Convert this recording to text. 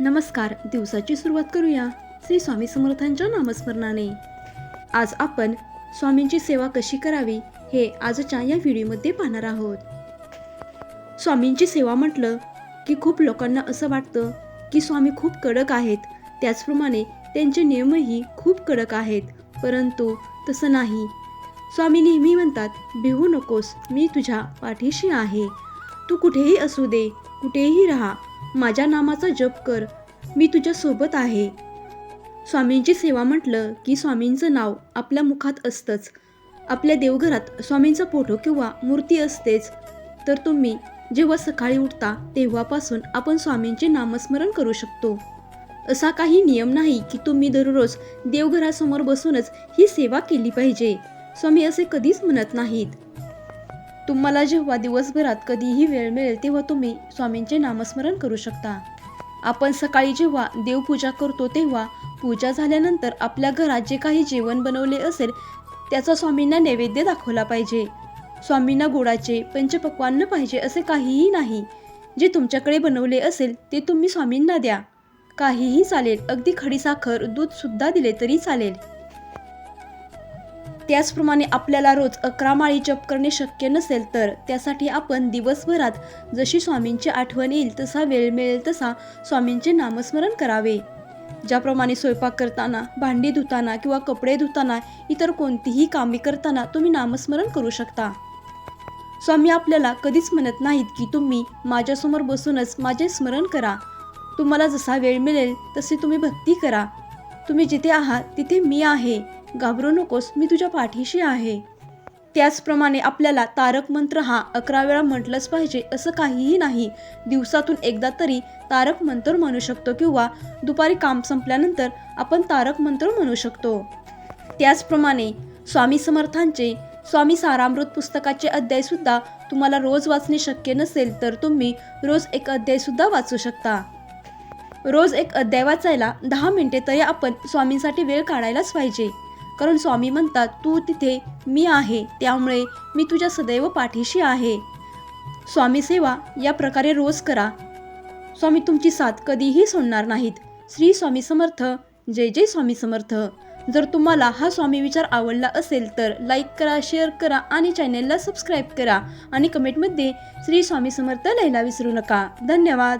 नमस्कार दिवसाची सुरुवात करूया. श्री स्वामी समर्थांच्या नामस्मरणाने. आज आपण स्वामींची सेवा कशी करावी हे आजच्या या व्हिडिओमध्ये पाहणार आहोत. स्वामींची सेवा म्हटलं की खूप लोकांना असं वाटतं की स्वामी खूप कडक आहेत. त्याचप्रमाणे त्यांचे नियमही खूप कडक आहेत. परंतु तसं नाही. स्वामी नेहमी म्हणतात भिवू नकोस मी तुझ्या पाठीशी आहे. तू कुठेही असू दे कुठेही राहा. माझ्या नामाचा जप कर. मी तुझ्या सोबत आहे. स्वामींची सेवा म्हटलं की स्वामींचं नाव आपल्या मुखात असतंच. आपल्या देवघरात स्वामींचा फोटो किंवा मूर्ती असतेच. तर तुम्ही जेव्हा सकाळी उठता तेव्हापासून आपण स्वामींचे नामस्मरण करू शकतो. असा काही नियम नाही की तुम्ही दररोज देवघरासमोर बसूनच ही सेवा केली पाहिजे. स्वामी असे कधीच म्हणत नाहीत. तुम्हाला जेव्हा दिवसभरात कधीही वेळ मिळेल तेव्हा तुम्ही स्वामींचे नामस्मरण करू शकता. आपण सकाळी जेव्हा देवपूजा करतो तेव्हा पूजा झाल्यानंतर आपल्या घरात जे काही जेवण बनवले असेल त्याचा स्वामींना नैवेद्य दाखवला पाहिजे. स्वामींना गोडाचे पंचपक्वान्न पाहिजे असे काहीही नाही. जे तुमच्याकडे बनवले असेल ते तुम्ही स्वामींना द्या. काहीही चालेल अगदी खडीसाखर दूधसुद्धा दिले तरी चालेल. त्याचप्रमाणे आपल्याला रोज अकरा माळी जप करणे शक्य नसेल तर त्यासाठी आपण दिवसभरात जशी स्वामींची आठवण येईल तसा वेळ मिळेल तसा स्वामींचे नामस्मरण करावे. ज्याप्रमाणे स्वयंपाक करताना भांडी धुताना किंवा कपडे धुताना इतर कोणतीही कामे करताना तुम्ही नामस्मरण करू शकता. स्वामी आपल्याला कधीच म्हणत नाहीत की तुम्ही माझ्यासमोर बसूनच माझे स्मरण करा. तुम्हाला जसा वेळ मिळेल तसे तुम्ही भक्ती करा. तुम्ही जिथे आहात तिथे मी आहे. घाबरू नकोस मी तुझ्या पाठीशी आहे. त्याचप्रमाणे आपल्याला तारक मंत्र हा अकरा वेळा म्हटलंच पाहिजे असं काहीही नाही. दिवसातून एकदा तरी तारक मंत्र म्हणू शकतो किंवा दुपारी काम संपल्यानंतर आपण तारक मंत्र म्हणू शकतो. त्याचप्रमाणे स्वामी समर्थांचे स्वामी सारामृत पुस्तकाचे अध्यायसुद्धा तुम्हाला रोज वाचणे शक्य नसेल तर तुम्ही रोज एक अध्यायसुद्धा वाचू शकता. रोज एक अध्याय वाचायला दहा मिनिटे तरी आपण स्वामींसाठी वेळ काढायलाच पाहिजे. कारण स्वामी म्हणतात तू तिथे मी आहे त्यामुळे मी तुझ्या सदैव पाठीशी आहे. स्वामी सेवा या प्रकारे रोज करा. स्वामी तुमची साथ कधीही सोडणार नाहीत. श्री स्वामी समर्थ. जय जय स्वामी समर्थ. जर तुम्हाला हा स्वामी विचार आवडला असेल तर लाईक करा शेअर करा आणि चॅनेलला सबस्क्राईब करा. आणि कमेंटमध्ये श्री स्वामी समर्थ लिहायला विसरू नका. धन्यवाद.